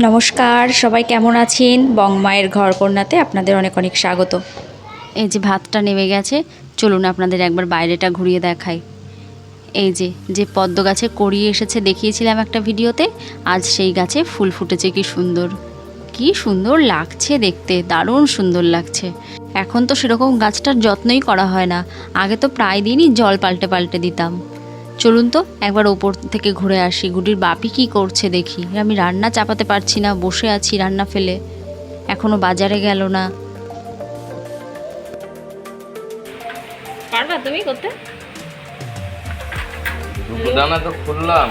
নমস্কার, সবাই কেমন আছেন? বংমায়ের ঘর কন্যাতে আপনাদের অনেক অনেক স্বাগত। এই যে ভাতটা নেমে গেছে, চলুন আপনাদের একবার বাইরেটা ঘুরিয়ে দেখাই। এই যে যে পদ্ম গাছে করিয়ে এসেছে দেখিয়েছিলাম একটা ভিডিওতে, আজ সেই গাছে ফুল ফুটেছে কি সুন্দর। কি সুন্দর লাগছে দেখতে, দারুণ সুন্দর লাগছে। এখন তো সেরকম গাছটার যত্নই করা হয় না, আগে তো প্রায় দিনই জল পাল্টে পাল্টে দিতাম। চলুন তো একবার ওপর থেকে ঘুরে আসি গুডির বাপি কি করছে দেখি আমি রান্না চাপাতে পারছি না বসে আছি রান্না ফেলে এখনও বাজারে গেল না পারবা তুমি করতে তো খুললাম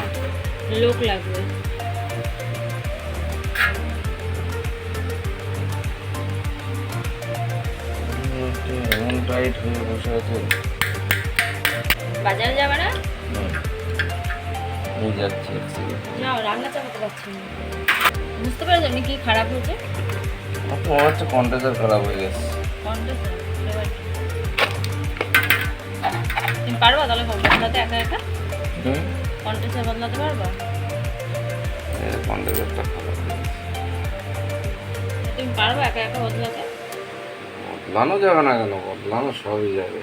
লোক লাগবে হয়ে বাজারে যাবে না নিয়ে যাচ্ছি। যাও রান্না চাপাতে পারছি না। বুঝতে পেরেছ আমি কি খারাপ হয়েছে? আমার তো মনে হচ্ছে খারাপ হয়ে গেছে। তুমি পারবা তাহলে বদলাতে একা একা? বদলাতে পারবা? খারাপ তুমি পারবা একা একা বদলাতে? বদলানো যাবে না কেন? বদলানো সবই যাবে।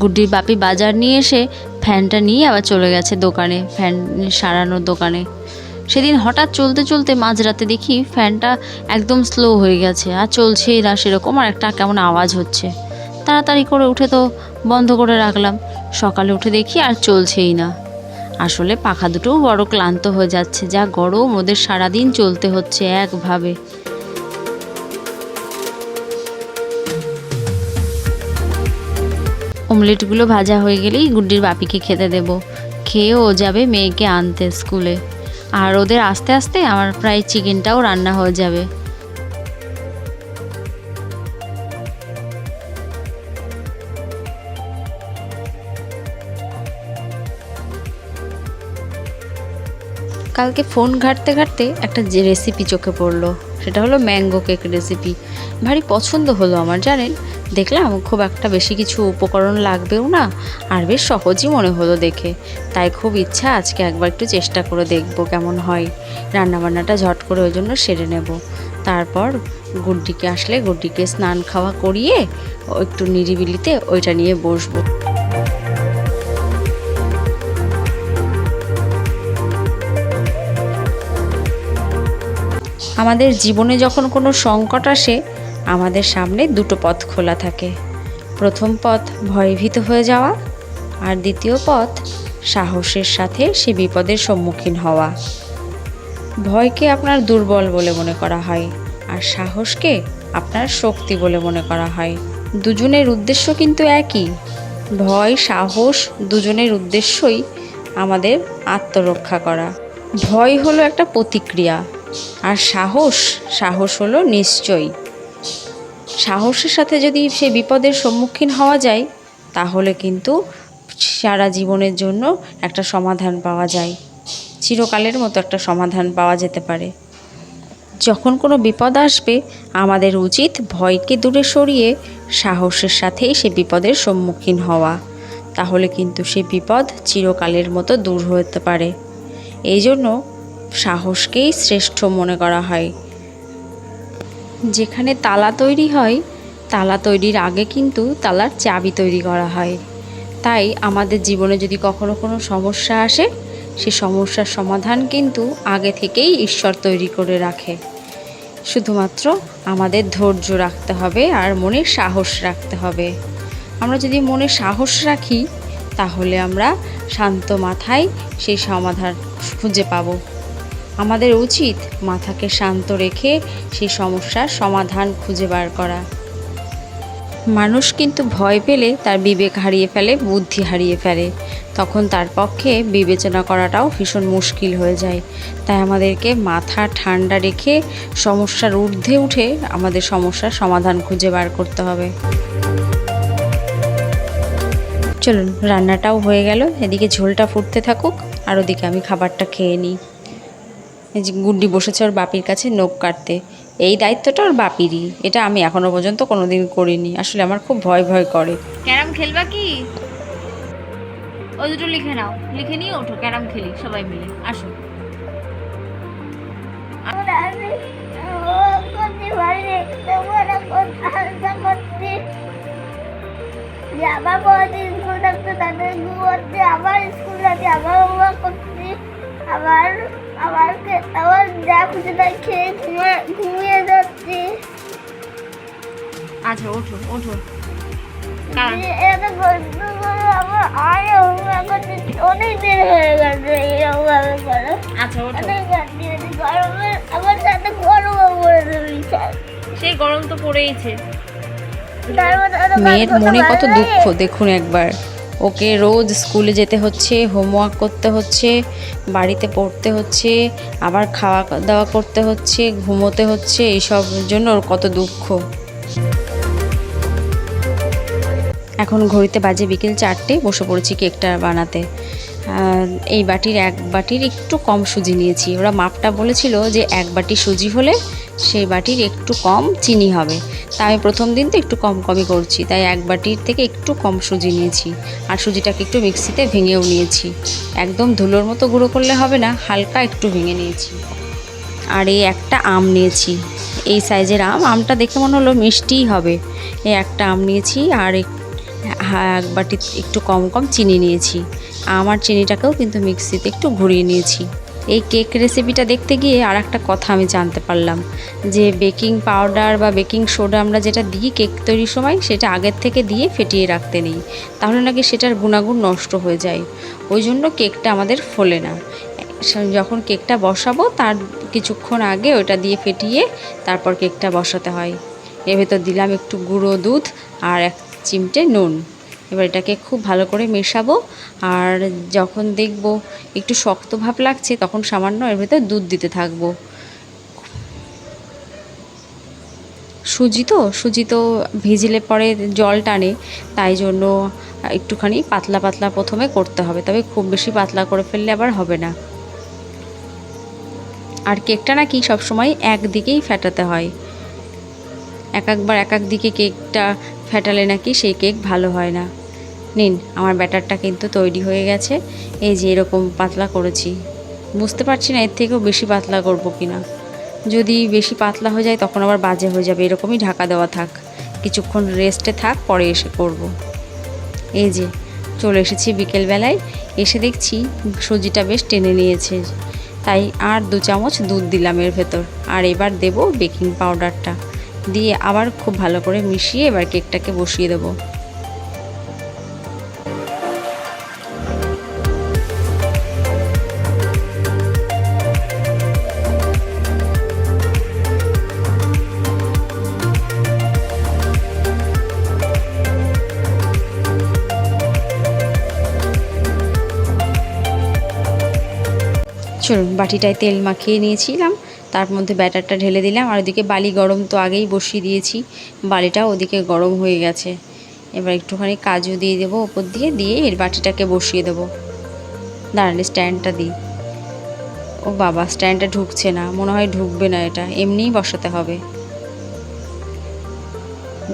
গুড্ডির বাপি বাজার নিয়ে এসে ফ্যানটা নিয়ে আবার চলে গেছে দোকানে, ফ্যান সারানোর দোকানে। সেদিন হঠাৎ চলতে চলতে মাঝরাতে দেখি ফ্যানটা একদম স্লো হয়ে গেছে, আর চলছেই না সেরকম, আর একটা কেমন আওয়াজ হচ্ছে। তাড়াতাড়ি করে উঠে তো বন্ধ করে রাখলাম, সকালে উঠে দেখি আর চলছেই না। আসলে পাখা দুটোও বড় ক্লান্ত হয়ে যাচ্ছে, যা গরম, ওদের সারাদিন চলতে হচ্ছে একভাবে। অমলেটগুলো ভাজা হয়ে গেলেই গুড্ডির বাপিকে খেতে দেব। খেয়ে ও যাবে মেয়েকে আনতে স্কুলে। আর ওদের আস্তে আস্তে আমার প্রায় চিকেনটাও রান্না হয়ে যাবে। কালকে ফোন ঘাঁটতে ঘাঁটতে একটা যে রেসিপি চোখে পড়ল। সেটা হলো ম্যাঙ্গো কেক রেসিপি ভারী পছন্দ হলো আমার, জানেন? দেখলাম খুব একটা বেশি কিছু উপকরণ লাগবেও না, আর বেশ সহজই মনে হলো দেখে। তাই খুব ইচ্ছা আজকে একবার একটু চেষ্টা করে দেখব কেমন হয়। রান্নাবান্নাটা ঝট করে ওই জন্য সেরে নেব। তারপর গুড্ডিকে আসলে গুড্ডিকে স্নান খাওয়া করিয়ে একটু নিরিবিলিতে ওইটা নিয়ে বসবো। আমাদের জীবনে যখন কোনো সংকট আসে আমাদের সামনে দুটো পথ খোলা থাকে। প্রথম পথ ভয়ভীত হয়ে যাওয়া আর দ্বিতীয় পথ সাহসের সাথে সে বিপদের সম্মুখীন হওয়া। ভয়কে আপনার দুর্বল বলে মনে করা হয় আর সাহসকে আপনার শক্তি বলে মনে করা হয়। দুজনের উদ্দেশ্য কিন্তু একই। ভয়, সাহস দুজনের উদ্দেশ্যই আমাদের আত্মরক্ষা করা। ভয় হলো একটা প্রতিক্রিয়া আর সাহস সাহস হলো নিশ্চয়ই। সাহসের সাথে যদি সে বিপদের সম্মুখীন হওয়া যায়, তাহলে কিন্তু সারা জীবনের জন্য একটা সমাধান পাওয়া যায়। চিরকালের মতো একটা সমাধান পাওয়া যেতে পারে। যখন কোনো বিপদ আসবে, আমাদের উচিত ভয়কে দূরে সরিয়ে সাহসের সাথেই সে বিপদের সম্মুখীন হওয়া। তাহলে কিন্তু সে বিপদ চিরকালের মতো দূর হতে পারে। এই জন্য সাহসকেই শ্রেষ্ঠ মনে করা হয়। যেখানে তালা তৈরি হয়, তালা তৈরির আগে কিন্তু তালার চাবি তৈরি করা হয়। তাই আমাদের জীবনে যদি কখনো কোনো সমস্যা আসে, সে সমস্যার সমাধান কিন্তু আগে থেকেই ঈশ্বর তৈরি করে রাখে। শুধুমাত্র আমাদের ধৈর্য রাখতে হবে আর মনে সাহস রাখতে হবে। আমরা যদি মনে সাহস রাখি, তাহলে আমরা শান্ত মাথায় সেই সমাধান খুঁজে পাবো। আমাদের উচিত মাথাকে শান্ত রেখে সেই সমস্যার সমাধান খুঁজে বার করা। মানুষ কিন্তু ভয় পেলে তার বিবেক হারিয়ে ফেলে, বুদ্ধি হারিয়ে ফেলে। তখন তার পক্ষে বিবেচনা করাটাও ভীষণ মুশকিল হয়ে যায়। তাই আমাদেরকে মাথা ঠান্ডা রেখে সমস্যার ঊর্ধ্বে উঠে আমাদের সমস্যার সমাধান খুঁজে বার করতে হবে। চলুন, রান্নাটাও হয়ে গেল। এদিকে ঝোলটা ফুটতে থাকুক, আর ওদিকে আমি খাবারটা খেয়ে নিই। গুড্ডি বসেছে ওর বাপির কাছে নখ কাটতে। এই দায়িত্বটা ওর বাপিরই। এটা আমি এখনও পর্যন্ত কোনোদিন করিনি। আসলে আমার খুব ভয় ভয় করে। ক্যারাম খেলবা কি? ও ওই দুটো লিখে নাও। লিখে নিয়ে ওঠো ক্যারাম খেলি সবাই মিলে। আসো। আবার স্কুল থাকতে তাদের আবার স্কুল আছে আবার করছি আবার যা খুশি তাই খেয়ে ঘুমিয়ে ঘুমিয়ে যাচ্ছি। আচ্ছা ওঠো ওঠো। করে আমার আর হোমওয়ার্ক করতে অনেক দিন হয়ে গেছে করে। আচ্ছা ওঠো। অনেক গাড়ি গরমে আমার সাথে গরমও পড়ে দেবে সেই গরম তো পড়েইছে। মেয়ের মনে কত দুঃখ দেখুন একবার। ওকে রোজ স্কুলে যেতে হচ্ছে, হোমওয়ার্ক করতে হচ্ছে, বাড়িতে পড়তে হচ্ছে, আবার খাওয়া দাওয়া করতে হচ্ছে, ঘুমোতে হচ্ছে, এইসব জন্য ওর কত দুঃখ। এখন ঘড়িতে বাজে বিকেল চারটে, বসে পড়েছি কেকটা বানাতে। এই বাটির এক বাটির একটু কম সুজি নিয়েছি। ওরা মাপটা বলেছিল যে এক বাটি সুজি হলে সেই বাটির একটু কম চিনি হবে। তা আমি প্রথম দিন তো একটু কম কমই করছি, তাই এক বাটির থেকে একটু কম সুজি নিয়েছি আর সুজিটাকে একটু মিক্সিতে ভেঙেও নিয়েছি। একদম ধুলোর মতো গুঁড়ো করলে হবে না, হালকা একটু ভেঙে নিয়েছি। আর এই একটা আম নিয়েছি, এই সাইজের আম, আমটা দেখে মনে হলো মিষ্টিই হবে। এই একটা আম নিয়েছি আর এক বাটি একটু কম কম চিনি নিয়েছি। আমার চিনিটাকেও কিন্তু মিক্সিতে একটু ঘুরিয়ে নিয়েছি। এই কেক রেসিপিটা দেখতে গিয়ে আর একটা কথা আমি জানতে পারলাম, যে বেকিং পাউডার বা বেকিং সোডা আমরা যেটা দিই কেক তৈরির সময়, সেটা আগের থেকে দিয়ে ফেটিয়ে রাখতে নেই। তাহলে নাকি সেটার গুণাগুণ নষ্ট হয়ে যায়। ওই জন্য কেকটা আমাদের ফোলে না। যখন কেকটা বসাবো, তার কিছুক্ষণ আগে ওটা দিয়ে ফেটিয়ে তারপর কেকটা বসাতে হয়। এর ভেতর দিলাম একটু গুঁড়ো দুধ আর এক চিমটে নুন। এবার এটাকে খুব ভালো করে মেশাবো, আর যখন দেখব একটু শক্ত ভাব লাগছে, তখন সামান্য এর ভেতর দুধ দিতে থাকব। সুজি তো সুজি তো ভিজিলে পরে জল টানে, তাই জন্য একটুখানি পাতলা পাতলা প্রথমে করতে হবে, তবে খুব বেশি পাতলা করে ফেললে আবার হবে না। আর কেকটা নাকি সবসময় একদিকেই ফেটাতে হয়। এক একবার এক এক দিকে কেকটা ফেটালে নাকি সেই কেক ভালো হয় না। নিন, আমার ব্যাটারটা কিন্তু তৈরি হয়ে গেছে। এই যে এরকম পাতলা করেছি। বুঝতে পারছি না এর থেকেও বেশি পাতলা করব কি না যদি বেশি পাতলা হয়ে যায় তখন আবার বাজে হয়ে যাবে, এরকমই ঢাকা দেওয়া থাক। কিছুক্ষণ রেস্টে থাক, পরে এসে করব। এই যে, চলে এসেছি বিকেলবেলায়। এসে দেখছি সুজিটা বেশ টেনে নিয়েছে। তাই আর দু চামচ দুধ দিলাম এর ভেতর। আর এবার দেব বেকিং পাউডারটা দিয়ে আবার খুব ভালো করে মিশিয়ে এবার কেকটাকে বসিয়ে দেবো। চলুন বাটিটায় তেল মাখিয়ে নিয়েছিলাম, তার মধ্যে ব্যাটারটা ঢেলে দিলাম, আর ওদিকে বালি গরম তো আগেই বসিয়ে দিয়েছি, বালিটা ওদিকে গরম হয়ে গেছে। এবার একটুখানি কাজু দিয়ে দেবো ওপর দিয়ে দিয়ে এর বাটিটাকে বসিয়ে দেবো। দাঁড়ালে স্ট্যান্ডটা দিই। ও বাবা, স্ট্যান্ডটা ঢুকছে না, মনে হয় ঢুকবে না এটা, এমনিই বসাতে হবে।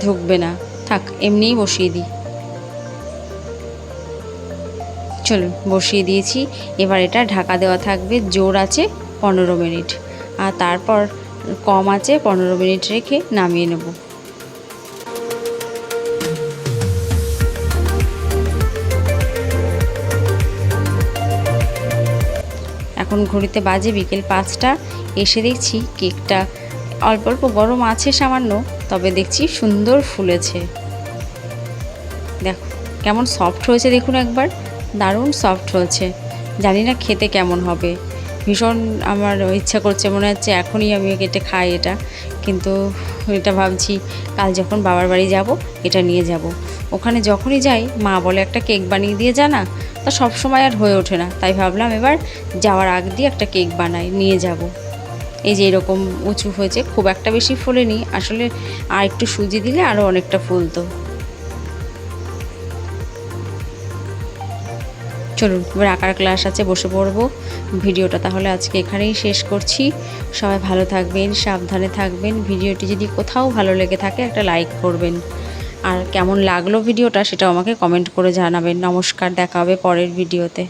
ঢুকবে না, থাক, এমনিই বসিয়ে দিই। চলুন বসিয়ে দিয়েছি। এবার এটা ঢাকা দেওয়া থাকবে, জোর আছে পনেরো মিনিট। আর তারপর কম আছে পনেরো মিনিট রেখে নামিয়ে নেব। এখন ঘড়িতে বাজে বিকেল পাঁচটা। এসে দেখছি কেকটা অল্প অল্প গরম আছে সামান্য, তবে দেখছি সুন্দর ফুলেছে। দেখো, কেমন সফট হয়েছে দেখুন একবার। দারুণ সফট হয়েছে। জানি না খেতে কেমন হবে। ভীষণ আমার ইচ্ছা করছে, মনে হচ্ছে এখনই আমি কেটে খাই এটা। কিন্তু এটা ভাবছি, কাল যখন বাবার বাড়ি যাব, এটা নিয়ে যাব। ওখানে যখনই যাই, মা বলে, একটা কেক বানিয়ে দিয়ে জানা তা সব সময় আর হয়ে ওঠে না। তাই ভাবলাম এবার যাওয়ার আগ দিয়ে একটা কেক বানাই, নিয়ে যাব। এই যে এরকম উঁচু হয়েছে, খুব একটা বেশি ফোলেনি। আসলে আর একটু সুজি দিলে আরও অনেকটা ফুলতো। চলুন, এবার আঁকার ক্লাস আছে, বসে পড়ব। ভিডিওটা তাহলে আজকে এখানেই শেষ করছি। সবাই ভালো থাকবেন, সাবধানে থাকবেন। ভিডিওটি যদি কোথাও ভালো লেগে থাকে, একটা লাইক করবেন। আর কেমন লাগল ভিডিওটা সেটা আমাকে কমেন্ট করে জানাবেন। নমস্কার, দেখা হবে পরের ভিডিওতে।